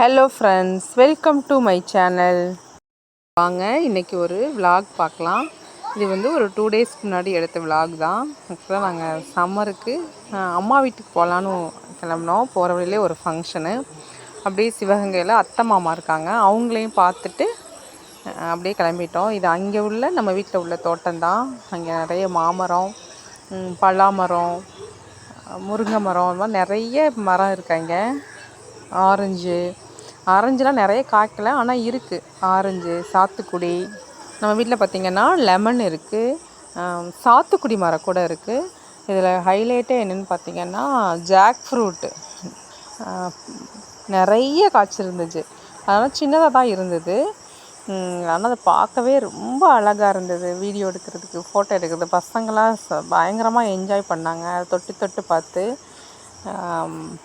Hello friends welcome to my channel வாங்க இன்றைக்கி ஒரு விலாக் பார்க்கலாம். இது வந்து ஒரு டூ டேஸ்க்கு முன்னாடி எடுத்த விலாக் தான். ஆக்சுவலாக நாங்கள் சம்மருக்கு அம்மா வீட்டுக்கு போகலான்னு கிளம்புனோம். போகிற வழியிலே ஒரு ஃபங்க்ஷனு அப்படியே சிவகங்கையில் அத்தை மாமா இருக்காங்க. அவங்களையும் பார்த்துட்டு அப்படியே கிளம்பிட்டோம். இது அங்கே உள்ள நம்ம வீட்டில் உள்ள தோட்டம் தான். அங்கே நிறைய மாமரம் பலாமரம் முருங்கை மரம் இந்த மாதிரி நிறைய மரம் இருக்காங்க ஆரஞ்சு ஆரஞ்சுலாம் நிறைய காய்க்கல ஆனால் இருக்குது ஆரஞ்சு சாத்துக்குடி. நம்ம வீட்டில் பார்த்திங்கன்னா லெமன் இருக்குது சாத்துக்குடி மரம் கூட இருக்குது இதில் ஹைலைட்டே என்னென்னு பார்த்திங்கன்னா ஜாக் ஃப்ரூட்டு நிறைய காய்ச்சிருந்துச்சு. அதனால் சின்னதாக தான் இருந்தது. ஆனால் அதை பார்க்கவே ரொம்ப அழகாக இருந்தது. வீடியோ எடுக்கிறதுக்கு ஃபோட்டோ எடுக்கிறது. பசங்களாம் ச- பயங்கரமாக என்ஜாய் பண்ணாங்க. அதை தொட்டு தொட்டு பார்த்து.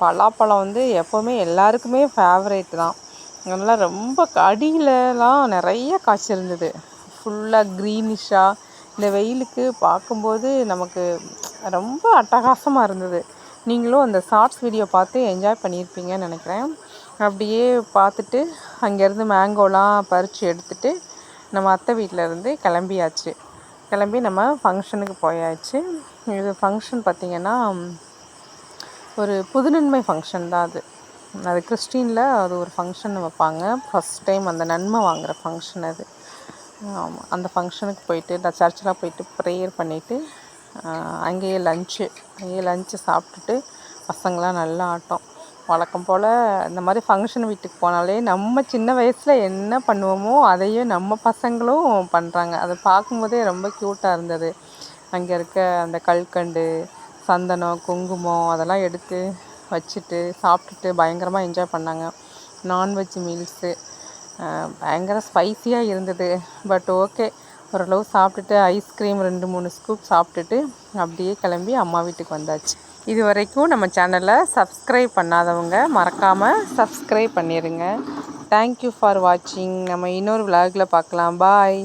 பலாப்பழம் வந்து எப்போவுமே எல்லாருக்குமே ஃபேவரேட் தான். அதனால் ரொம்ப அடியிலலாம் நிறைய காய்ச்சிருந்தது ஃபுல்லாக க்ரீனிஷாக இந்த வெயிலுக்கு பார்க்கும்போது நமக்கு ரொம்ப அட்டகாசமாக இருந்தது. நீங்களும் அந்த ஷார்ட்ஸ் வீடியோ பார்த்து என்ஜாய் பண்ணியிருப்பீங்கன்னு நினைக்கிறேன். அப்படியே பார்த்துட்டு அங்கேருந்து மேங்கோலாம் பறித்து எடுத்துட்டு நம்ம அத்தை வீட்டில் இருந்து கிளம்பியாச்சு. கிளம்பி நம்ம ஃபங்க்ஷனுக்கு போயாச்சு. இது ஃபங்க்ஷன் பார்த்திங்கன்னா ஒரு புதுநன்மை ஃபங்க்ஷன் தான் அது. அது கிறிஸ்டினில் அது ஒரு ஃபங்க்ஷன் வைப்பாங்க. ஃபஸ்ட் டைம் அந்த நன்மை வாங்குகிற ஃபங்க்ஷன் அது. அந்த ஃபங்க்ஷனுக்கு போயிட்டு நான் சர்ச்செலாம் போயிட்டு ப்ரேயர் பண்ணிவிட்டு அங்கேயே லஞ்சு அங்கேயே லஞ்சு சாப்பிட்டுட்டு பசங்களாம் நல்லா ஆட்டம். வழக்கம் போல் இந்த மாதிரி ஃபங்க்ஷன் வீட்டுக்கு போனாலே நம்ம சின்ன வயசில் என்ன பண்ணுவோமோ அதையே நம்ம பசங்களும் பண்ணுறாங்க அதை பார்க்கும்போதே ரொம்ப க்யூட்டாக இருந்தது. அங்கே இருக்க அந்த கல்கண்டு சந்தனம் குங்குமம் அதெல்லாம் எடுத்து வச்சுட்டு சாப்பிட்டுட்டு பயங்கரமாக என்ஜாய் பண்ணாங்க. நான்வெஜ் மீல்ஸு பயங்கர ஸ்பைசியாக இருந்தது. பட் ஓகே ஓரளவு சாப்பிட்டுட்டு ஐஸ்கிரீம் ரெண்டு மூணு ஸ்கூப் சாப்பிட்டுட்டு அப்படியே கிளம்பி அம்மா வீட்டுக்கு வந்தாச்சு. இது வரைக்கும் நம்ம சேனலை சப்ஸ்கிரைப் பண்ணாதவங்க மறக்காமல் சப்ஸ்கிரைப் பண்ணிடுங்க தேங்க்யூ ஃபார் வாட்சிங் நம்ம இன்னொரு விலாகில் பார்க்கலாம். பாய்